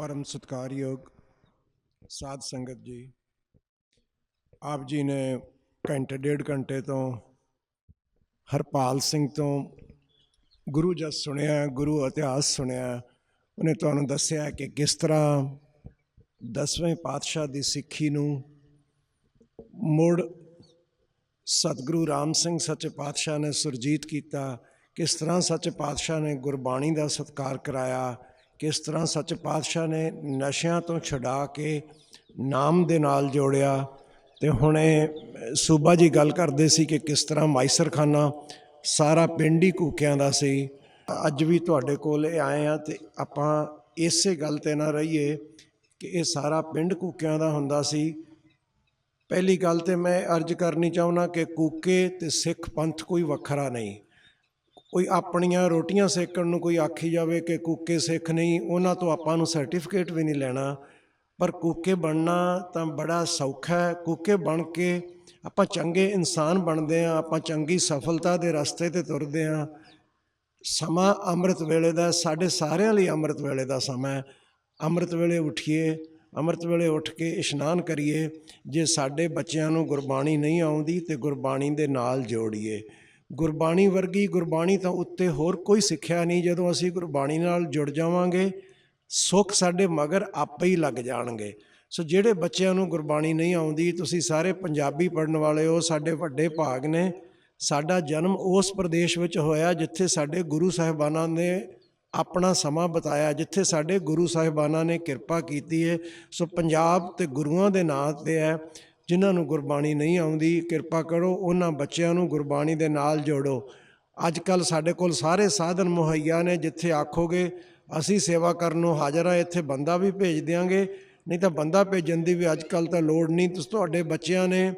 ਪਰਮ ਸਤਿਕਾਰਯੋਗ ਸਾਧ ਸੰਗਤ ਜੀ, ਆਪ ਜੀ ਨੇ ਘੰਟੇ, ਡੇਢ ਘੰਟੇ ਤੋਂ ਹਰਪਾਲ ਸਿੰਘ ਤੋਂ ਗੁਰੂ ਜਸ ਸੁਣਿਆ, ਗੁਰੂ ਇਤਿਹਾਸ ਸੁਣਿਆ, ਉਹਨੇ ਤੁਹਾਨੂੰ ਦੱਸਿਆ ਕਿ ਕਿਸ ਤਰ੍ਹਾਂ ਦਸਵੇਂ ਪਾਤਸ਼ਾਹ ਦੀ ਸਿੱਖੀ ਨੂੰ ਮੁੜ ਸਤਿਗੁਰੂ ਰਾਮ ਸਿੰਘ ਸੱਚੇ ਪਾਤਸ਼ਾਹ ਨੇ ਸੁਰਜੀਤ ਕੀਤਾ, ਕਿਸ ਤਰ੍ਹਾਂ ਸੱਚੇ ਪਾਤਸ਼ਾਹ ਨੇ ਗੁਰਬਾਣੀ ਦਾ ਸਤਿਕਾਰ ਕਰਾਇਆ ਕਿਸ ਤਰ੍ਹਾਂ ਸੱਚ ਪਾਤਸ਼ਾਹ ਨੇ ਨਸ਼ਿਆਂ ਤੋਂ ਛਡਾ ਕੇ ਨਾਮ ਦੇ ਨਾਲ ਜੋੜਿਆ ਤੇ ਹੁਣੇ ਸੂਬਾ ਜੀ ਗੱਲ ਕਰਦੇ ਸੀ ਕਿ ਕਿਸ ਤਰ੍ਹਾਂ ਮਾਈਸਰਖਾਨਾ ਸਾਰਾ ਪਿੰਡ ਹੀ ਕੂਕਿਆਂ ਦਾ ਸੀ। ਅੱਜ ਵੀ ਤੁਹਾਡੇ ਕੋਲ ਇਹ ਆਏ ਆ ਤੇ ਆਪਾਂ ਇਸੇ ਗੱਲ ਤੇ ਨਾ ਰਹੀਏ ਕਿ ਇਹ ਸਾਰਾ ਪਿੰਡ ਕੂਕਿਆਂ ਦਾ ਹੁੰਦਾ ਸੀ। ਪਹਿਲੀ ਗੱਲ ਤੇ ਮੈਂ ਅਰਜ਼ ਕਰਨੀ ਚਾਹੁੰਦਾ ਕਿ ਕੂਕੇ ਤੇ ਸਿੱਖ ਪੰਥ ਕੋਈ ਵੱਖਰਾ ਨਹੀਂ। ਕੋਈ ਆਪਣੀਆਂ ਰੋਟੀਆਂ ਸੇਕਣ ਨੂੰ ਕੋਈ ਆਖੀ ਜਾਵੇ ਕਿ ਕੂਕੇ ਸਿੱਖ ਨਹੀਂ, ਉਹਨਾਂ ਤੋਂ ਆਪਾਂ ਨੂੰ ਸਰਟੀਫਿਕੇਟ ਵੀ ਨਹੀਂ ਲੈਣਾ। ਪਰ ਕੂਕੇ ਬਣਨਾ ਤਾਂ ਬੜਾ ਸੌਖਾ ਹੈ। ਕੂਕੇ ਬਣ ਕੇ ਆਪਾਂ ਚੰਗੇ ਇਨਸਾਨ ਬਣਦੇ ਆ ਆਪਾਂ ਚੰਗੀ ਸਫਲਤਾ ਦੇ ਰਸਤੇ ਤੇ ਤੁਰਦੇ ਆ ਸਮਾਂ ਅੰਮ੍ਰਿਤ ਵੇਲੇ ਦਾ, ਸਾਡੇ ਸਾਰਿਆਂ ਲਈ ਅੰਮ੍ਰਿਤ ਵੇਲੇ ਦਾ ਸਮਾਂ ਹੈ। ਅੰਮ੍ਰਿਤ ਵੇਲੇ ਉਠੀਏ, ਅੰਮ੍ਰਿਤ ਵੇਲੇ ਉੱਠ ਕੇ ਇਸ਼ਨਾਨ ਕਰੀਏ। ਜੇ ਸਾਡੇ ਬੱਚਿਆਂ ਨੂੰ ਗੁਰਬਾਣੀ ਨਹੀਂ ਆਉਂਦੀ ਤੇ ਗੁਰਬਾਣੀ ਦੇ ਨਾਲ ਜੋੜੀਏ। ਗੁਰਬਾਣੀ ਵਰਗੀ ਗੁਰਬਾਣੀ ਤਾਂ ਉੱਤੇ ਹੋਰ ਕੋਈ ਸਿੱਖਿਆ ਨਹੀਂ, ਜਦੋਂ ਅਸੀਂ ਗੁਰਬਾਣੀ ਨਾਲ ਜੁੜ ਜਾਵਾਂਗੇ, ਸੁੱਖ ਸਾਡੇ ਮਗਰ ਆਪੇ ਹੀ ਲੱਗ ਜਾਣਗੇ। ਸੋ ਜਿਹੜੇ ਬੱਚਿਆਂ ਨੂੰ ਗੁਰਬਾਣੀ ਨਹੀਂ ਆਉਂਦੀ, ਤੁਸੀਂ ਸਾਰੇ ਪੰਜਾਬੀ ਪੜਨ ਵਾਲੇ ਹੋ, ਸਾਡੇ ਵੱਡੇ ਭਾਗ ਨੇ। ਸਾਡਾ ਜਨਮ ਉਸ ਪ੍ਰਦੇਸ਼ ਵਿੱਚ ਹੋਇਆ, ਜਿੱਥੇ ਸਾਡੇ ਗੁਰੂ ਸਾਹਿਬਾਨਾਂ ਨੇ ਆਪਣਾ ਸਮਾਂ ਬਤਾਇਆ, ਜਿੱਥੇ ਸਾਡੇ ਗੁਰੂ ਸਾਹਿਬਾਨਾਂ ਨੇ ਕਿਰਪਾ ਕੀਤੀ ਹੈ ਸੋ ਪੰਜਾਬ ਤੇ ਗੁਰੂਆਂ ਦੇ ਨਾਂ ਤੇ ਹੈ। ਜਿਨ੍ਹਾਂ ਨੂੰ ਗੁਰਬਾਣੀ ਨਹੀਂ ਆਉਂਦੀ, ਕਿਰਪਾ ਕਰੋ, ਉਹਨਾਂ ਬੱਚਿਆਂ ਨੂੰ ਗੁਰਬਾਣੀ ਦੇ ਨਾਲ ਜੋੜੋ। ਅੱਜ ਕੱਲ ਸਾਡੇ ਕੋਲ ਸਾਰੇ ਸਾਧਨ ਮੁਹੱਈਆ ਨੇ, ਜਿੱਥੇ ਆਖੋਗੇ, ਅਸੀਂ ਸੇਵਾ ਕਰਨ ਨੂੰ ਹਾਜ਼ਰ ਆ ਇੱਥੇ ਬੰਦਾ ਵੀ ਭੇਜ ਦਿਆਂਗੇ। ਨਹੀਂ ਤਾਂ ਬੰਦਾ ਭੇਜਣ ਦੀ ਵੀ ਅੱਜ ਕੱਲ ਤਾਂ ਲੋੜ ਨਹੀਂ। ਤੁਸੀਂ, ਤੁਹਾਡੇ ਬੱਚਿਆਂ ਨੇ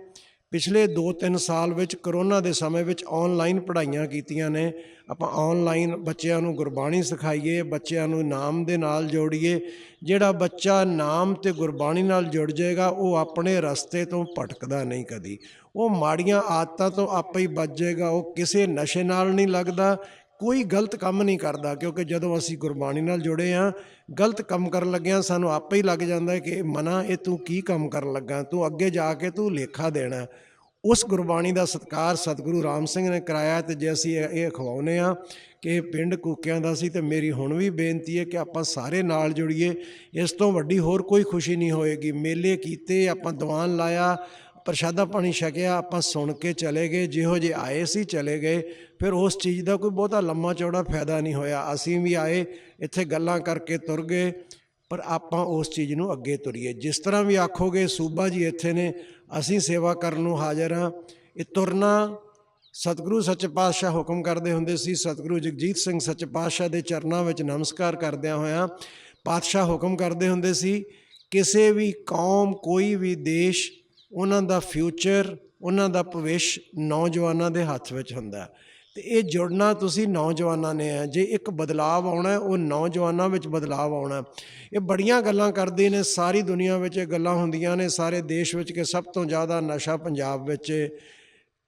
ਪਿਛਲੇ 2-3 ਸਾਲ ਵਿੱਚ ਕਰੋਨਾ ਦੇ ਸਮੇਂ ਵਿੱਚ ਆਨਲਾਈਨ ਪੜ੍ਹਾਈਆਂ ਕੀਤੀਆਂ ਨੇ। ਆਪਾਂ ਆਨਲਾਈਨ ਬੱਚਿਆਂ ਨੂੰ ਗੁਰਬਾਣੀ ਸਿਖਾਈਏ, ਬੱਚਿਆਂ ਨੂੰ ਨਾਮ ਦੇ ਨਾਲ ਜੋੜੀਏ। ਜਿਹੜਾ ਬੱਚਾ ਨਾਮ ਤੇ ਗੁਰਬਾਣੀ ਨਾਲ ਜੁੜ ਜਾਏਗਾ, ਉਹ ਆਪਣੇ ਰਸਤੇ ਤੋਂ ਭਟਕਦਾ ਨਹੀਂ ਕਦੀ। ਉਹ ਮਾੜੀਆਂ ਆਦਤਾਂ ਤੋਂ ਆਪੇ ਹੀ ਬਚ ਜਾਏਗਾ, ਉਹ ਕਿਸੇ ਨਸ਼ੇ ਨਾਲ ਨਹੀਂ ਲੱਗਦਾ ਕੋਈ ਗਲਤ ਕੰਮ ਨਹੀਂ ਕਰਦਾ, ਕਿਉਂਕਿ ਜਦੋਂ ਅਸੀਂ ਗੁਰਬਾਣੀ ਨਾਲ ਜੁੜੇ ਆ, ਗਲਤ ਕੰਮ ਕਰਨ ਲੱਗਿਆਂ ਸਾਨੂੰ ਆਪੇ ਹੀ ਲੱਗ ਜਾਂਦਾ ਕਿ ਇਹ ਮਨਾ, ਇਹ ਤੂੰ ਕੀ ਕੰਮ ਕਰਨ ਲੱਗਾ? ਤੂੰ ਅੱਗੇ ਜਾ ਕੇ ਤੂੰ ਲੇਖਾ ਦੇਣਾ। ਉਸ ਗੁਰਬਾਣੀ ਦਾ ਸਤਕਾਰ ਸਤਿਗੁਰੂ ਰਾਮ ਸਿੰਘ ਨੇ ਕਰਾਇਆ ਤੇ ਜੇ ਅਸੀਂ ਇਹ ਇਹ ਖਵਾਉਨੇ ਆ ਕਿ ਇਹ ਪਿੰਡ ਕੂਕਿਆਂ ਦਾ ਸੀ ਤੇ ਮੇਰੀ ਹੁਣ ਵੀ ਬੇਨਤੀ ਹੈ ਕਿ ਆਪਾਂ ਸਾਰੇ ਨਾਲ ਜੁੜੀਏ। ਇਸ ਤੋਂ ਵੱਡੀ ਹੋਰ ਕੋਈ ਖੁਸ਼ੀ ਨਹੀਂ ਹੋਏਗੀ। ਮੇਲੇ ਕੀਤੇ, ਆਪਾਂ ਦੀਵਾਨ ਲਾਇਆ ਪ੍ਰਸ਼ਾਦਾ ਪਾਣੀ ਛਕਿਆ, ਆਪਾਂ ਸੁਣ ਕੇ ਚਲੇ ਗਏ, ਜਿਹੋ ਜੇ ਆਏ ਸੀ ਚਲੇ ਗਏ। ਫਿਰ ਉਸ ਚੀਜ਼ ਦਾ ਕੋਈ ਬਹੁਤਾ ਲੰਮਾ ਚੌੜਾ ਫਾਇਦਾ ਨਹੀਂ ਹੋਇਆ। ਅਸੀਂ ਵੀ ਆਏ, ਇੱਥੇ ਗੱਲਾਂ ਕਰਕੇ ਤੁਰ ਗਏ, ਪਰ ਆਪਾਂ ਉਸ ਚੀਜ਼ ਨੂੰ ਅੱਗੇ ਤੁਰੀਏ। ਜਿਸ ਤਰ੍ਹਾਂ ਵੀ ਆਖੋਗੇ, ਸੂਬਾ ਜੀ ਇੱਥੇ ਨੇ, ਅਸੀਂ ਸੇਵਾ ਕਰਨ ਨੂੰ ਹਾਜ਼ਰ ਹਾਂ। ਇਹ ਤੁਰਨਾ, ਸਤਿਗੁਰੂ ਸੱਚੇ ਪਾਤਸ਼ਾਹ ਹੁਕਮ ਕਰਦੇ ਹੁੰਦੇ ਸੀ। ਸਤਿਗੁਰੂ ਜਗਜੀਤ ਸਿੰਘ ਸੱਚੇ ਪਾਤਸ਼ਾਹ ਦੇ ਚਰਨਾਂ ਵਿੱਚ ਨਮਸਕਾਰ ਕਰਦਿਆਂ ਹੋਇਆਂ ਪਾਤਸ਼ਾਹ ਹੁਕਮ ਕਰਦੇ ਹੁੰਦੇ ਸੀ, ਕਿਸੇ ਵੀ ਕੌਮ, ਕੋਈ ਵੀ ਦੇਸ਼ ਉਹਨਾਂ ਦਾ ਫਿਊਚਰ ਉਹਨਾਂ ਦਾ ਭਵਿੱਖ ਨੌਜਵਾਨਾਂ ਦੇ ਹੱਥ ਵਿੱਚ ਹੁੰਦਾ ਤੇ ਇਹ ਜੁੜਨਾ ਤੁਸੀਂ ਨੌਜਵਾਨਾਂ ਨੇ ਹੈ। ਜੇ ਇੱਕ ਬਦਲਾਵ ਆਉਣਾ ਉਹ ਨੌਜਵਾਨਾਂ ਵਿੱਚ ਬਦਲਾਵ ਆਉਣਾ ਇਹ ਬੜੀਆਂ ਗੱਲਾਂ ਕਰਦੇ ਨੇ, ਸਾਰੀ ਦੁਨੀਆ ਵਿੱਚ ਇਹ ਗੱਲਾਂ ਹੁੰਦੀਆਂ ਨੇ, ਸਾਰੇ ਦੇਸ਼ ਵਿੱਚ ਕਿ ਸਭ ਤੋਂ ਜ਼ਿਆਦਾ ਨਸ਼ਾ ਪੰਜਾਬ ਵਿੱਚ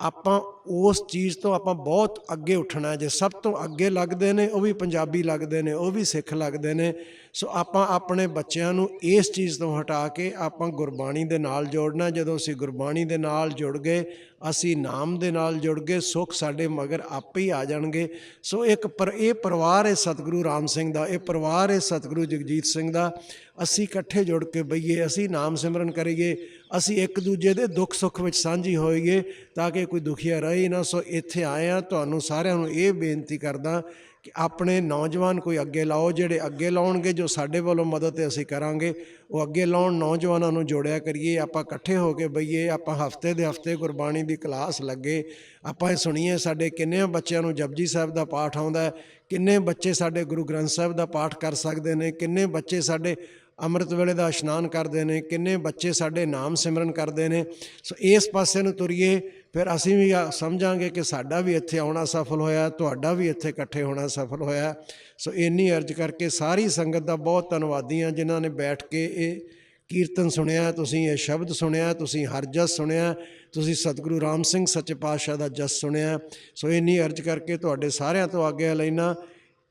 ਆਪਾਂ ਉਸ ਚੀਜ਼ ਤੋਂ ਆਪਾਂ ਬਹੁਤ ਅੱਗੇ ਉੱਠਣਾ ਜੇ ਸਭ ਤੋਂ ਅੱਗੇ ਲੱਗਦੇ ਨੇ, ਉਹ ਵੀ ਪੰਜਾਬੀ ਲੱਗਦੇ ਨੇ, ਉਹ ਵੀ ਸਿੱਖ ਲੱਗਦੇ ਨੇ। ਸੋ ਆਪਾਂ ਆਪਣੇ ਬੱਚਿਆਂ ਨੂੰ ਇਸ ਚੀਜ਼ ਤੋਂ ਹਟਾ ਕੇ ਆਪਾਂ ਗੁਰਬਾਣੀ ਦੇ ਨਾਲ ਜੋੜਨਾ। ਜਦੋਂ ਅਸੀਂ ਗੁਰਬਾਣੀ ਦੇ ਨਾਲ ਜੁੜ ਗਏ, ਅਸੀਂ ਨਾਮ ਦੇ ਨਾਲ ਜੁੜ ਗਏ, ਸੁੱਖ ਸਾਡੇ ਮਗਰ ਆਪੇ ਹੀ ਆ ਜਾਣਗੇ। ਸੋ ਇੱਕ ਪਰ, ਇਹ ਪਰਿਵਾਰ ਹੈ ਸਤਿਗੁਰੂ ਰਾਮ ਸਿੰਘ ਦਾ, ਇਹ ਪਰਿਵਾਰ ਹੈ ਸਤਿਗੁਰੂ ਜਗਜੀਤ ਸਿੰਘ ਦਾ। ਅਸੀਂ ਇਕੱਠੇ ਜੁੜ ਕੇ ਬਈਏ, ਅਸੀਂ ਨਾਮ ਸਿਮਰਨ ਕਰੀਏ, ਅਸੀਂ ਇੱਕ ਦੂਜੇ ਦੇ ਦੁੱਖ ਸੁੱਖ ਵਿੱਚ ਸਾਂਝੀ ਹੋਈਏ, ਤਾਂ ਕਿ ਕੋਈ ਦੁਖੀਆ ਰਹੇ। ਨਾ, ਸੋ ਇੱਥੇ ਆਏ ਆ ਤੁਹਾਨੂੰ ਸਾਰਿਆਂ ਨੂੰ ਇਹ ਬੇਨਤੀ ਕਰਦਾ ਕਿ ਆਪਣੇ ਨੌਜਵਾਨ ਕੋਈ ਅੱਗੇ ਲਾਓ। ਜਿਹੜੇ ਅੱਗੇ ਲਾਉਣਗੇ, ਜੋ ਸਾਡੇ ਵੱਲੋਂ ਮਦਦ ਤੇ ਅਸੀਂ ਕਰਾਂਗੇ, ਉਹ ਅੱਗੇ ਲਾਉਣ। ਨੌਜਵਾਨਾਂ ਨੂੰ ਜੋੜਿਆ ਕਰੀਏ। ਆਪਾਂ ਇਕੱਠੇ ਹੋ ਕੇ ਬਈਏ। ਆਪਾਂ ਹਫ਼ਤੇ ਦੇ ਹਫ਼ਤੇ ਗੁਰਬਾਣੀ ਦੀ ਕਲਾਸ ਲੱਗੇ। ਆਪਾਂ ਇਹ ਸੁਣੀਏ, ਸਾਡੇ ਕਿੰਨੇ ਬੱਚਿਆਂ ਨੂੰ ਜਪਜੀ ਸਾਹਿਬ ਦਾ ਪਾਠ ਆਉਂਦਾ ਕਿੰਨੇ ਬੱਚੇ ਸਾਡੇ ਗੁਰੂ ਗ੍ਰੰਥ ਸਾਹਿਬ ਦਾ ਪਾਠ ਕਰ ਸਕਦੇ ਨੇ? ਕਿੰਨੇ ਬੱਚੇ ਸਾਡੇ ਅੰਮ੍ਰਿਤ ਵੇਲੇ ਦਾ ਇਸ਼ਨਾਨ ਕਰਦੇ ਨੇ, ਕਿੰਨੇ ਬੱਚੇ ਸਾਡੇ ਨਾਮ ਸਿਮਰਨ ਕਰਦੇ ਨੇ। ਸੋ ਇਸ ਪਾਸੇ ਨੂੰ ਤੁਰੀਏ, ਫਿਰ ਅਸੀਂ ਵੀ ਸਮਝਾਂਗੇ ਕਿ ਸਾਡਾ ਵੀ ਇੱਥੇ ਆਉਣਾ ਸਫਲ ਹੋਇਆ, ਤੁਹਾਡਾ ਵੀ ਇੱਥੇ ਇਕੱਠੇ ਹੋਣਾ ਸਫਲ ਹੋਇਆ। ਸੋ ਇੰਨੀ ਅਰਜ਼ ਕਰਕੇ ਸਾਰੀ ਸੰਗਤ ਦਾ ਬਹੁਤ ਧੰਨਵਾਦੀ ਹਾਂ ਜਿਨ੍ਹਾਂ ਨੇ ਬੈਠ ਕੇ ਇਹ ਕੀਰਤਨ ਸੁਣਿਆ, ਤੁਸੀਂ ਇਹ ਸ਼ਬਦ ਸੁਣਿਆ, ਤੁਸੀਂ ਹਰ ਜਸ ਸੁਣਿਆ, ਤੁਸੀਂ ਸਤਿਗੁਰੂ ਰਾਮ ਸਿੰਘ ਸੱਚੇ ਪਾਤਸ਼ਾਹ ਦਾ ਜਸ ਸੁਣਿਆ। ਸੋ ਇੰਨੀ ਅਰਜ਼ ਕਰਕੇ ਤੁਹਾਡੇ ਸਾਰਿਆਂ ਤੋਂ ਆਗਿਆ ਲੈਣਾ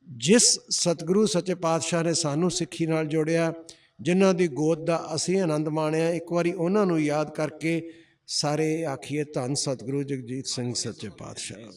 ਜਿਸ ਸਤਿਗੁਰੂ ਸੱਚੇ ਪਾਤਸ਼ਾਹ ਨੇ ਸਾਨੂੰ ਸਿੱਖੀ ਨਾਲ ਜੋੜਿਆ, ਜਿਨ੍ਹਾਂ ਦੀ ਗੋਦ ਦਾ ਅਸੀਂ ਆਨੰਦ ਮਾਣਿਆ, ਇੱਕ ਵਾਰੀ ਉਹਨਾਂ ਨੂੰ ਯਾਦ ਕਰਕੇ ਸਾਰੇ ਆਖੀਏ ਧੰਨ ਸਤਿਗੁਰੂ ਜਗਜੀਤ ਸਿੰਘ ਸੱਚੇ ਪਾਤਸ਼ਾਹ।